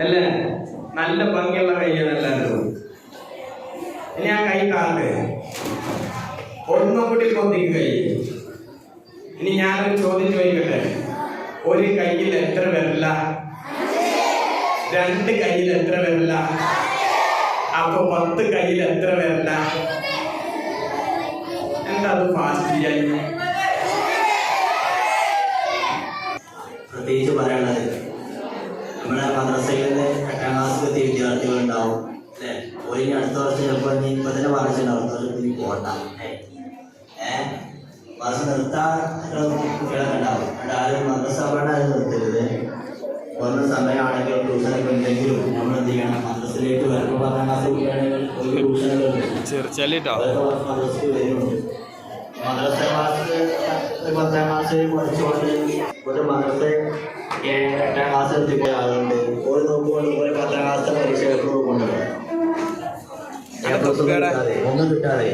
അല്ലേ? നല്ല ഭംഗിയുള്ള കൈയാണ് എല്ലാവരും. ഇനി ആ കൈ കാണട്ടെ ഒന്നും കൂടി പൊന്തിക്ക് കൈ. ഇനി ഞാനൊരു ചോദ്യം ചോദിക്കട്ടെ? ഒരു കയ്യിൽ എത്ര വരില്ല രണ്ട് കയ്യിൽ എത്ര വരില്ല അപ്പൊ പത്ത് കയ്യിൽ എത്ര വരില്ല എന്താ അത് ഫാസ്റ്റ് ചെയ്യാൻ? പ്രത്യേകിച്ച് പറയാനുള്ളത് നമ്മുടെ മദ്രസയിൽ നിന്ന് എട്ടാം ക്ലാസ് എത്തിയ വിദ്യാർത്ഥികളുണ്ടാവും അല്ലേ? ഒരു ഇനി അടുത്ത വർഷം ചിലപ്പോൾ നീ ഇപ്പം തന്നെ പറഞ്ഞിട്ടുണ്ടാവും അടുത്ത വർഷം നീ പോകണ്ട ഏഹ് മദ്രസ നിർത്താൻ കുട്ടികളൊക്കെ ഉണ്ടാവും. അവിടെ ആരും മദ്രസ പറഞ്ഞാൽ അത് നിർത്തരുത്. കുറഞ്ഞ സമയമാണെങ്കിൽ ട്യൂഷനൊക്കെ ഉണ്ടെങ്കിലും നമ്മൾ എന്ത് ചെയ്യണം? മദ്രസയിലേക്ക് വരുമ്പോൾ പത്താം ക്ലാസ് കുട്ടിയാണെങ്കിൽ ഒരു മദ്രസ ക്ലാസ് പത്താം ക്ലാസ് വഹിച്ചുകൊണ്ട് ഒരു മദ്രസ ഏഴ് എട്ടാം ക്ലാസ് എത്തിപ്പോയ ആളുണ്ട്. ഒരു നോക്കുകൊണ്ട് ഒരു പത്താം ക്ലാസ് പരീക്ഷ കൊണ്ടുവരാം. ഒന്നും കിട്ടാതെ.